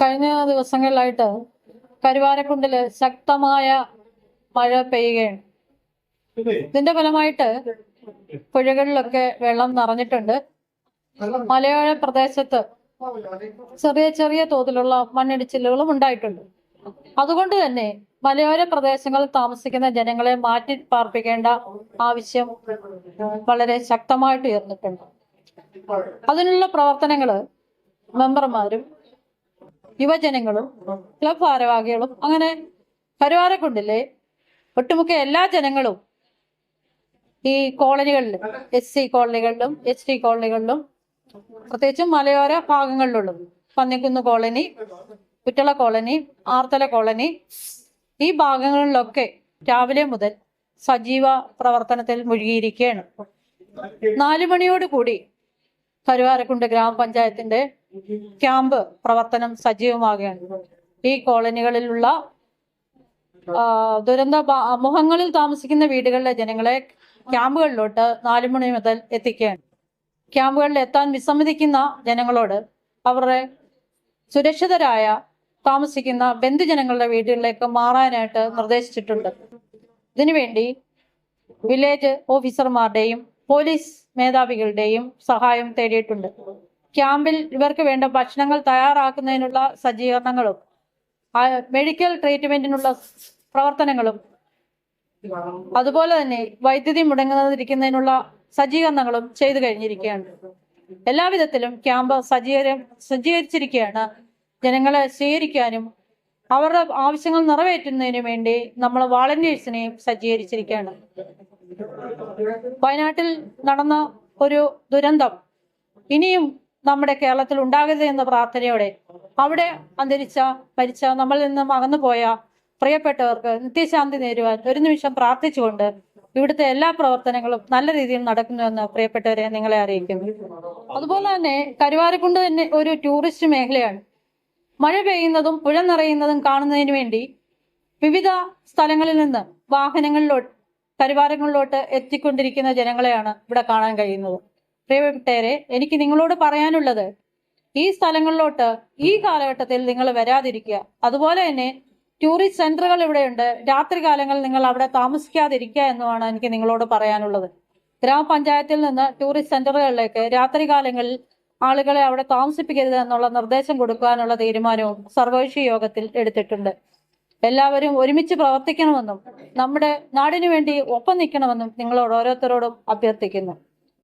കഴിഞ്ഞ ദിവസങ്ങളിലായിട്ട് കരുവാരക്കുണ്ടിൽ ശക്തമായ മഴ പെയ്യുകയാണ്. ഇതിന്റെ ഫലമായിട്ട് പുഴകളിലൊക്കെ വെള്ളം നിറഞ്ഞിട്ടുണ്ട്. മലയോര പ്രദേശത്ത് ചെറിയ ചെറിയ തോതിലുള്ള മണ്ണിടിച്ചിലുകളും ഉണ്ടായിട്ടുണ്ട്. അതുകൊണ്ട് തന്നെ മലയോര പ്രദേശങ്ങളിൽ താമസിക്കുന്ന ജനങ്ങളെ മാറ്റി പാർപ്പിക്കേണ്ട ആവശ്യം വളരെ ശക്തമായിട്ട് ഉയർന്നിട്ടുണ്ട്. അതിനുള്ള പ്രവർത്തനങ്ങൾ മെമ്പർമാരും യുവജനങ്ങളും ക്ലബ് ഭാരവാഹികളും അങ്ങനെ കരുവാരക്കുണ്ടിലെ ഒട്ടുമുക്ക എല്ലാ ജനങ്ങളും ഈ കോളനികളിലും എസ് സി കോളനികളിലും എച്ച് ഡി കോളനികളിലും പ്രത്യേകിച്ചും മലയോര ഭാഗങ്ങളിലുള്ളത് Pannikkunnu colony Kuttala colony Arthala colony ഈ ഭാഗങ്ങളിലൊക്കെ രാവിലെ മുതൽ സജീവ പ്രവർത്തനത്തിൽ മുഴുകിയിരിക്കുകയാണ്. നാലു മണിയോട് കൂടി കരുവാരക്കുണ്ട് ഗ്രാമപഞ്ചായത്തിന്റെ ക്യാമ്പ് പ്രവർത്തനം സജീവമാകുകയാണ്. ഈ കോളനികളിലുള്ള ദുരന്ത മുഖങ്ങളിൽ താമസിക്കുന്ന വീടുകളിലെ ജനങ്ങളെ ക്യാമ്പുകളിലോട്ട് നാലു മണി മുതൽ എത്തിക്കുകയാണ്. ക്യാമ്പുകളിൽ എത്താൻ വിസമ്മതിക്കുന്ന ജനങ്ങളോട് അവരുടെ സുരക്ഷിതരായ താമസിക്കുന്ന ബന്ധുജനങ്ങളുടെ വീടുകളിലേക്ക് മാറാനായിട്ട് നിർദ്ദേശിച്ചിട്ടുണ്ട്. ഇതിനുവേണ്ടി വില്ലേജ് ഓഫീസർമാരുടെയും പോലീസ് മേധാവികളുടെയും സഹായം തേടിയിട്ടുണ്ട്. ക്യാമ്പിൽ ഇവർക്ക് വേണ്ട ഭക്ഷണങ്ങൾ തയ്യാറാക്കുന്നതിനുള്ള സജ്ജീകരണങ്ങളും മെഡിക്കൽ ട്രീറ്റ്മെന്റിനുള്ള പ്രവർത്തനങ്ങളും അതുപോലെ തന്നെ വൈദ്യുതി മുടങ്ങുന്നതിരിക്കുന്നതിനുള്ള സജ്ജീകരണങ്ങളും ചെയ്തു കഴിഞ്ഞിരിക്കുകയാണ്. എല്ലാവിധത്തിലും ക്യാമ്പ് സജ്ജീകരം സജ്ജീകരിച്ചിരിക്കുകയാണ്. ജനങ്ങളെ സ്വീകരിക്കാനും അവരുടെ ആവശ്യങ്ങൾ നിറവേറ്റുന്നതിനു വേണ്ടി നമ്മൾ വാളണ്ടിയേഴ്സിനെയും സജ്ജീകരിച്ചിരിക്കുകയാണ്. വയനാട്ടിൽ നടന്ന ഒരു ദുരന്തം ഇനിയും നമ്മുടെ കേരളത്തിൽ ഉണ്ടാകരുത് എന്ന പ്രാർത്ഥനയോടെ അവിടെ അന്തരിച്ച മരിച്ച നമ്മളിൽ നിന്നും അകന്നുപോയ പ്രിയപ്പെട്ടവർക്ക് നിത്യശാന്തി നേരുവാൻ ഒരു നിമിഷം പ്രാർത്ഥിച്ചുകൊണ്ട് ഇവിടുത്തെ എല്ലാ പ്രവർത്തനങ്ങളും നല്ല രീതിയിൽ നടക്കുന്നുവെന്ന് പ്രിയപ്പെട്ടവരെ നിങ്ങളെ അറിയിക്കുന്നു. അതുപോലെ തന്നെ കരുവാരക്കുണ്ട് തന്നെ ഒരു ടൂറിസ്റ്റ് മേഖലയാണ്. മഴ പെയ്യുന്നതും പുഴ നിറയുന്നതും കാണുന്നതിന് വേണ്ടി വിവിധ സ്ഥലങ്ങളിൽ നിന്ന് വാഹനങ്ങളിലോട്ട് കരുവാരങ്ങളിലോട്ട് എത്തിക്കൊണ്ടിരിക്കുന്ന ജനങ്ങളെയാണ് ഇവിടെ കാണാൻ കഴിയുന്നത്. പ്രിയപ്പെട്ടേരെ എനിക്ക് നിങ്ങളോട് പറയാനുള്ളത് ഈ സ്ഥലങ്ങളിലോട്ട് ഈ കാലഘട്ടത്തിൽ നിങ്ങൾ വരാതിരിക്കുക. അതുപോലെ തന്നെ ടൂറിസ്റ്റ് സെന്ററുകൾ ഇവിടെയുണ്ട്. രാത്രി കാലങ്ങളിൽ നിങ്ങൾ അവിടെ താമസിക്കാതിരിക്കുക എന്നുമാണ് എനിക്ക് നിങ്ങളോട് പറയാനുള്ളത്. ഗ്രാമപഞ്ചായത്തിൽ നിന്ന് ടൂറിസ്റ്റ് സെന്ററുകളിലേക്ക് രാത്രി കാലങ്ങളിൽ ആളുകളെ അവിടെ താമസിപ്പിക്കരുത് എന്നുള്ള നിർദ്ദേശം കൊടുക്കാനുള്ള തീരുമാനവും സർവകക്ഷി യോഗത്തിൽ എടുത്തിട്ടുണ്ട്. എല്ലാവരും ഒരുമിച്ച് പ്രവർത്തിക്കണമെന്നും നമ്മുടെ നാടിനു വേണ്ടി ഒപ്പം നിൽക്കണമെന്നും നിങ്ങളോട് ഓരോരുത്തരോടും അഭ്യർത്ഥിക്കുന്നു.